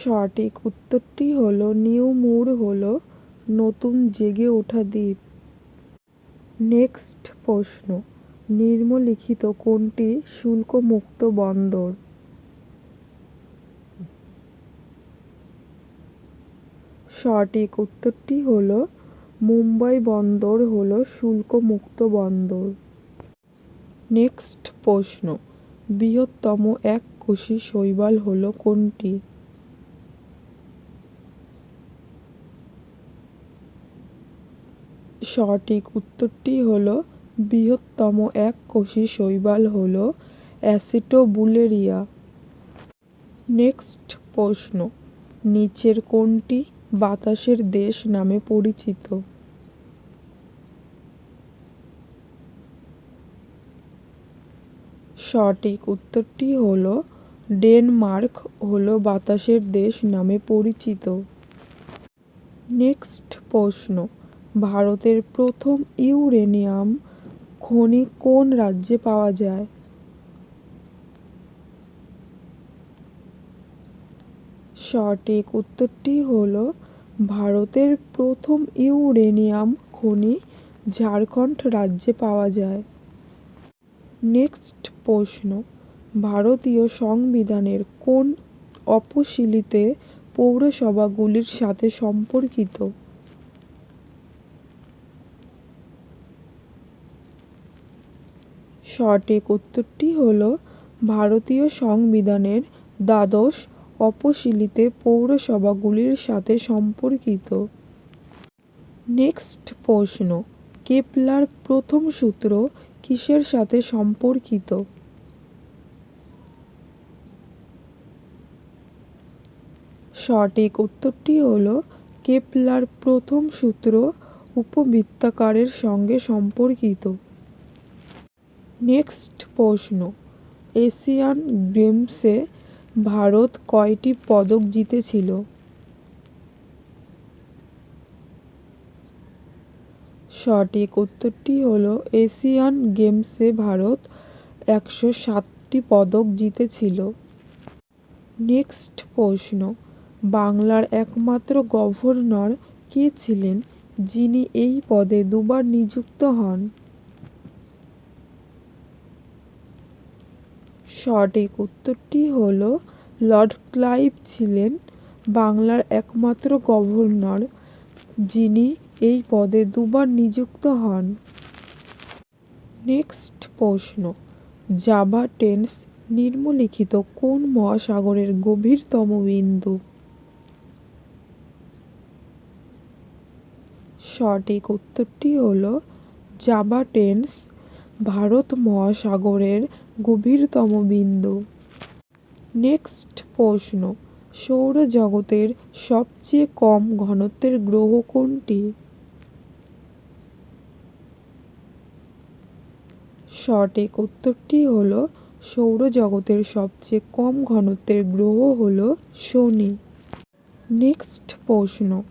সঠিক উত্তরটি হল, নিউ মুর হল নতুন জেগে ওঠা দ্বীপ। নেক্সট প্রশ্ন, নিম্নলিখিত কোনটি শুল্কমুক্ত বন্দর? সঠিক উত্তরটি হল, মুম্বাই বন্দর হল শুল্কমুক্ত বন্দর। নেক্সট প্রশ্ন, বৃহত্তম এককোষী শৈবাল হল কোনটি? সঠিক উত্তরটি হল বৃহত্তম এক এককোষী শৈবাল হল অ্যাসিটোবুলেরিয়া। নেক্সট প্রশ্ন, নিচের কোনটি বাতাসের দেশ নামে পরিচিত? সঠিক উত্তরটি হল ডেনমার্ক হল বাতাসের দেশ নামে পরিচিত। নেক্সট প্রশ্ন ভারতের প্রথম ইউরেনিয়াম খনি কোন রাজ্যে পাওয়া যায়? সঠিক উত্তরটি হল ভারতের প্রথম ইউরেনিয়াম খনি ঝাড়খণ্ড রাজ্যে পাওয়া যায়। নেক্সট প্রশ্ন, ভারতীয় সংবিধানের কোন অপশিলিতে পৌরসভাগুলির সাথে সম্পর্কিত? সঠিক উত্তরটি হল ভারতীয় সংবিধানের দ্বাদশ অপশিলিতে পৌরসভাগুলির সাথে সম্পর্কিত। নেক্সট প্রশ্ন, কেপলার প্রথম সূত্র কিসের সাথে সম্পর্কিত? সঠিক উত্তরটি হল কেপলার প্রথম সূত্র উপবৃত্তাকারের সঙ্গে সম্পর্কিত। নেক্সট প্রশ্ন। এশিয়ান গেমসে ভারত কয়টি পদক জিতেছিল? সঠিক উত্তরটি হল, এশিয়ান গেমসে ভারত একশো সাতটি পদক জিতেছিল। নেক্সট প্রশ্ন, বাংলার একমাত্র গভর্নর কে ছিলেন যিনি এই পদে দুবার নিযুক্ত হন? সঠিক উত্তরটি হল লর্ড ক্লাইভ ছিলেন বাংলার একমাত্র গভর্নর, যিনি এই পদে দুবার নিযুক্ত হন। নেক্সট প্রশ্ন, জাভা টেন্স নিম্নলিখিত কোন মহাসাগরের গভীরতম বিন্দু? সঠিক উত্তরটি হল জাভা টেন্স ভারত মহাসাগরের গভীরতম বিন্দু। নেক্সট প্রশ্ন। সৌরজগতের সবচেয়ে কম ঘনত্বের গ্রহ কোনটি? সঠিক উত্তরটি হল, সৌরজগতের সবচেয়ে কম ঘনত্বের গ্রহ হল শনি। নেক্সট প্রশ্ন।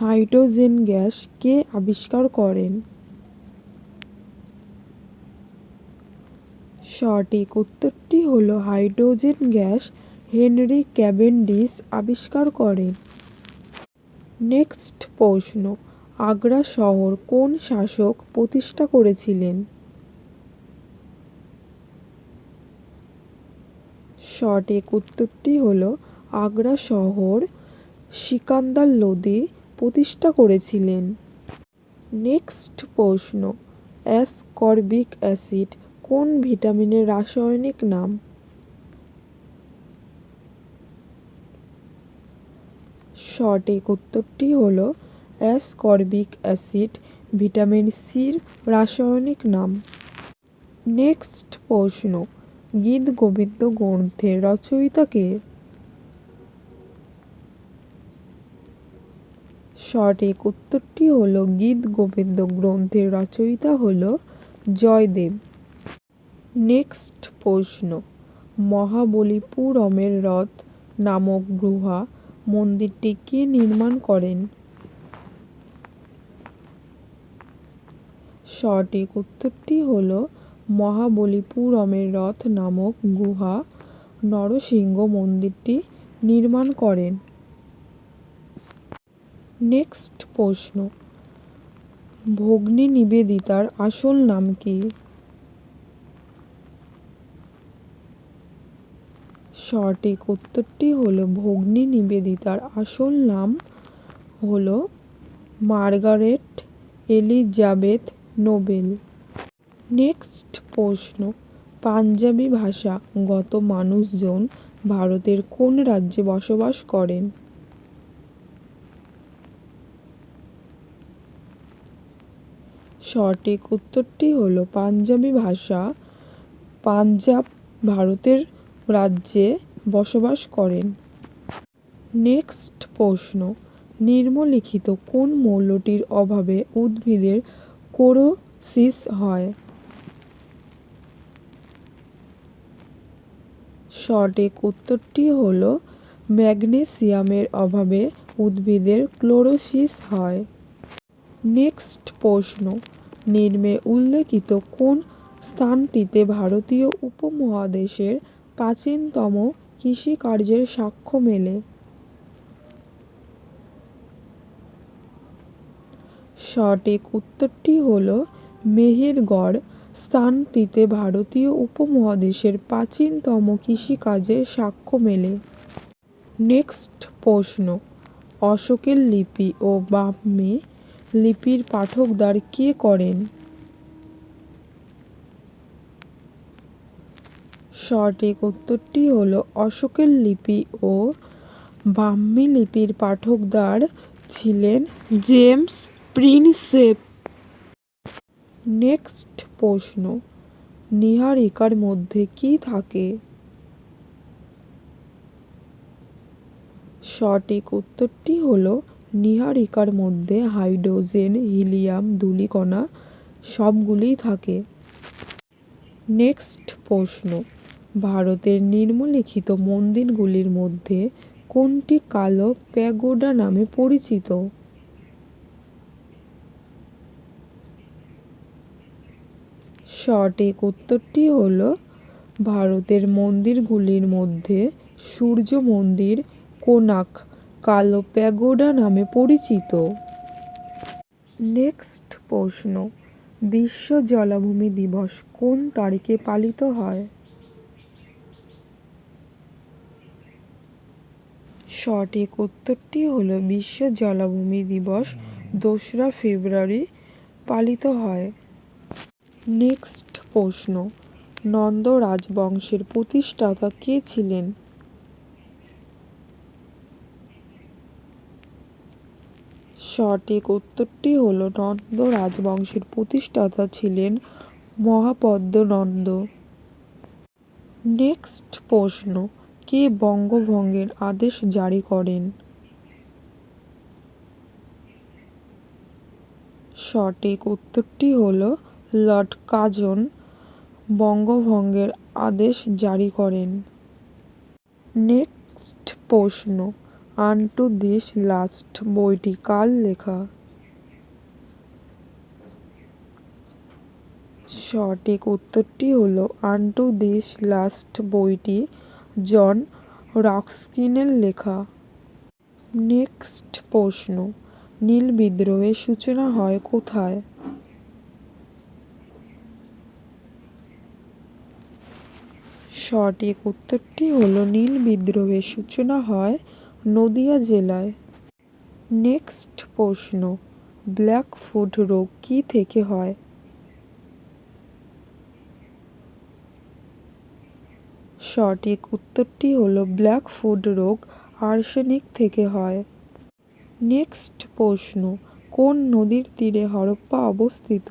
হাইড্রোজেন গ্যাস কে আবিষ্কার করেন? সঠিক উত্তরটি হল হাইড্রোজেন গ্যাস হেনরি ক্যাভেন্ডিশ আবিষ্কার করেন নেক্সট প্রশ্ন, আগ্রা শহর কোন শাসক প্রতিষ্ঠা করেছিলেন? সঠিক উত্তরটি হল আগ্রা শহর সিকান্দার লোদি প্রতিষ্ঠা করেছিলেন। নেক্সট প্রশ্ন, অ্যাসকর্বিক অ্যাসিড কোন ভিটামিনের রাসায়নিক নাম? সঠিক উত্তরটি হল অ্যাসকর্বিক অ্যাসিড, ভিটামিন সির রাসায়নিক নাম। নেক্সট প্রশ্ন, গীত গোবিন্দ গ্রন্থের রচয়িতা কে? সঠিক উত্তরটি হলো গীত গোবিন্দ গ্রন্থের রচয়িতা হলো জয়দেব। নেক্সট প্রশ্ন। মহাবলীপুরমের রথ নামক গুহা মন্দিরটি কে নির্মাণ করেন? সঠিক উত্তরটি হল মহাবলীপুরমের রথ নামক গুহা নরসিংহ মন্দিরটি নির্মাণ করেন। নেক্সট প্রশ্ন। ভগ্নী নিবেদিতার আসল নাম কি? সঠিক উত্তরটি হলো ভগ্নী নিবেদিতার আসল নাম হলো মার্গারেট এলিজাবেথ নোবেল। নেক্সট প্রশ্ন, পাঞ্জাবি ভাষাগত মানুষজন ভারতের কোন রাজ্যে বসবাস করেন? সঠিক উত্তরটি হলো পাঞ্জাবি ভাষা পাঞ্জাব ভারতের রাজ্যে বসবাস করেন। নেক্সট প্রশ্ন, নিম্নলিখিত কোন মৌলটির অভাবে উদ্ভিদের কোরোসিস হয়? সঠিক উত্তরটি হল, ম্যাগনেসিয়ামের অভাবে উদ্ভিদের ক্লোরোসিস হয়। নেক্সট প্রশ্ন, নিম্নে উল্লেখিত কোন স্থানটিতে ভারতীয় উপমহাদেশের প্রাচীনতম কৃষিকার্যের সাক্ষ্য মেলে। সঠিক উত্তরটি হল মেহেরগড় স্থানটিতে ভারতীয় উপমহাদেশের প্রাচীনতম কৃষিকাজের সাক্ষ্য মেলে। নেক্সট প্রশ্ন, অশোকের লিপি ও ব্রাহ্মী লিপির পাঠোদ্ধার কে করেন? সঠিক উত্তরটি হল অশোকের লিপি ও ব্রাহ্মী লিপির পাঠকদার ছিলেন জেমস প্রিন্সেপ। নেক্সট প্রশ্ন, নীহারিকার মধ্যে কি থাকে? সঠিক উত্তরটি হল নীহারিকার মধ্যে হাইড্রোজেন, হিলিয়াম, ধূলিকণা সবগুলিই থাকে। নেক্সট প্রশ্ন ভারতের নিম্নলিখিত মন্দিরগুলির মধ্যে কোনটি কালো প্যাগোডা নামে পরিচিত? সঠিক উত্তরটি হল, ভারতের মন্দিরগুলির মধ্যে সূর্য মন্দির কোনাক কালো প্যাগোডা নামে পরিচিত। নেক্সট প্রশ্ন, বিশ্ব জলাভূমি দিবস কোন তারিখে পালিত হয়? সঠিক উত্তরটি হলো, বিশ্ব জলাভূমি দিবস, দোসরা ফেব্রুয়ারি পালিত হয়। নেক্সট প্রশ্ন, নন্দ রাজবংশের প্রতিষ্ঠাতা কে ছিলেন? সঠিক উত্তরটি হলো, নন্দ রাজবংশের প্রতিষ্ঠাতা ছিলেন মহাপদ্ম নন্দ নেক্সট প্রশ্ন কে বঙ্গভঙ্গের আদেশ জারি করেন? সঠিক উত্তরটি হল লর্ড কাজন বঙ্গভঙ্গের আদেশ জারি করেন। নেক্সট প্রশ্ন, আনটু দিস লাস্ট বইটি কার লেখা? সঠিক উত্তরটি হলো আনটু দিস লাস্ট বইটি জন রক্সকিনের লেখা। নেক্সট প্রশ্ন, নীল বিদ্রোহের সূচনা হয় কোথায়? সঠিক উত্তরটি হলো, নীল বিদ্রোহের সূচনা হয় নদিয়া জেলায়। নেক্সট প্রশ্ন, ব্ল্যাক ফুড রোগ কী থেকে হয়? সঠিক উত্তরটি হলো ব্ল্যাক ফুড রোগ আর্সেনিক থেকে হয়। নেক্সট প্রশ্ন, কোন নদীর তীরে হরপ্পা অবস্থিত?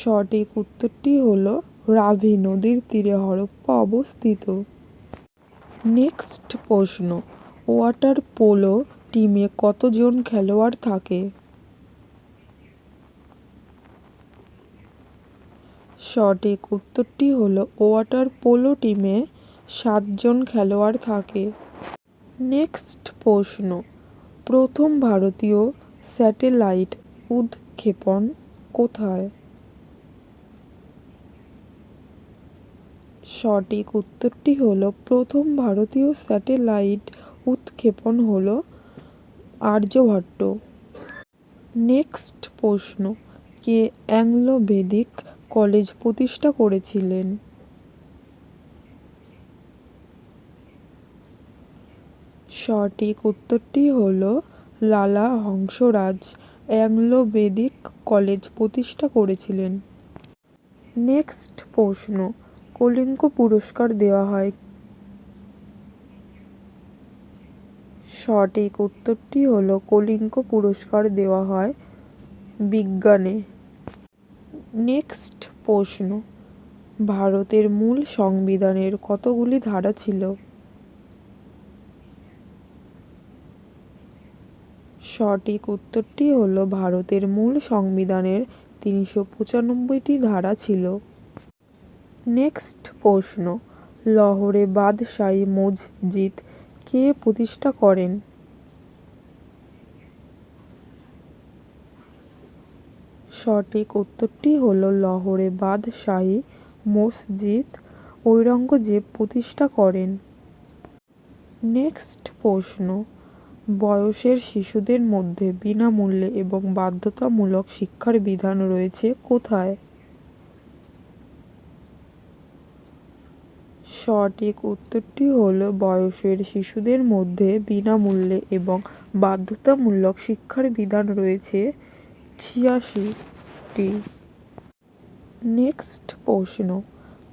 সঠিক উত্তরটি হল রাভি নদীর তীরে হরপ্পা অবস্থিত। নেক্সট প্রশ্ন, ওয়াটার পোলো টিমে কতজন খেলোয়াড় থাকে? সঠিক উত্তরটি হল ওয়াটার পোলো টিমে সাতজন খেলোয়াড় থাকে। নেক্সট প্রশ্ন। প্রথম ভারতীয় স্যাটেলাইট উৎক্ষেপণ কোথায়? সঠিক উত্তরটি হলো প্রথম ভারতীয় স্যাটেলাইট উৎক্ষেপণ হলো আর্যভট্ট। নেক্সট প্রশ্ন। কে অ্যাংলো বেদিক কলেজ প্রতিষ্ঠা করেছিলেন। সঠিক উত্তরটি হলো লালা হংসরাজ অ্যাংলো বেদিক কলেজ প্রতিষ্ঠা করেছিলেন। নেক্সট প্রশ্ন, কলিঙ্গ পুরস্কার দেওয়া হয়। সঠিক উত্তরটি হলো কলিঙ্গ পুরস্কার দেওয়া হয় বিজ্ঞানে। নেক্সট প্রশ্ন। ভারতের মূল সংবিধানের কতগুলি ধারা ছিল? সঠিক উত্তরটি হলো, ভারতের মূল সংবিধানের তিনশো পঁচানব্বইটি ধারা ছিল। নেক্সট প্রশ্ন, লহরে বাদশাহী মসজিদ কে প্রতিষ্ঠা করেন? সঠিক উত্তরটি হলো লহরে বাদশাহী মসজিদ, ঔরঙ্গজেব প্রতিষ্ঠা করেন। নেক্সট প্রশ্ন। বয়সের শিশুদের মধ্যে বিনামূল্যে এবং বাধ্যতামূলক শিক্ষার বিধান রয়েছে কোথায়? সঠিক উত্তরটি হল বয়সের শিশুদের মধ্যে বিনামূল্যে এবং বাধ্যতামূলক শিক্ষার বিধান রয়েছে ছিয়াশিটি। নেক্সট প্রশ্ন,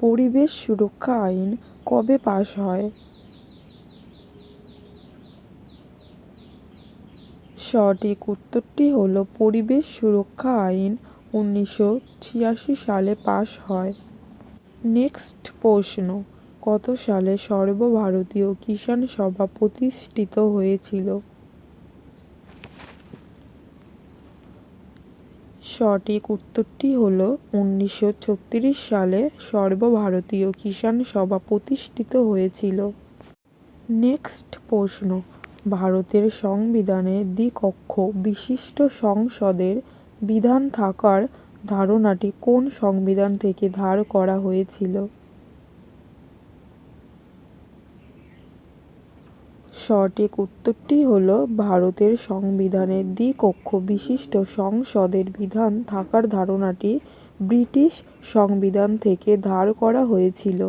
পরিবেশ সুরক্ষা আইন কবে পাশ হয়? সঠিক উত্তরটি হল, পরিবেশ সুরক্ষা আইন উনিশশো ছিয়াশি সালে পাশ হয়। নেক্সট প্রশ্ন, কত সালে সর্বভারতীয় কিষাণ সভা প্রতিষ্ঠিত হয়েছিল? সঠিক উত্তরটি হলো উনিশশো ছত্রিশ সালে সর্বভারতীয় কিষাণ সভা প্রতিষ্ঠিত হয়েছিল। নেক্সট প্রশ্ন। ভারতের সংবিধানে দ্বিকক্ষ বিশিষ্ট সংসদের বিধান থাকার ধারণাটি কোন সংবিধান থেকে ধার করা হয়েছিল? সঠিক উত্তরটি হল ভারতের সংবিধানের দ্বিকক্ষ বিশিষ্ট সংসদের বিধান থাকার ধারণাটি ব্রিটিশ সংবিধান থেকে ধার করা হয়েছিল।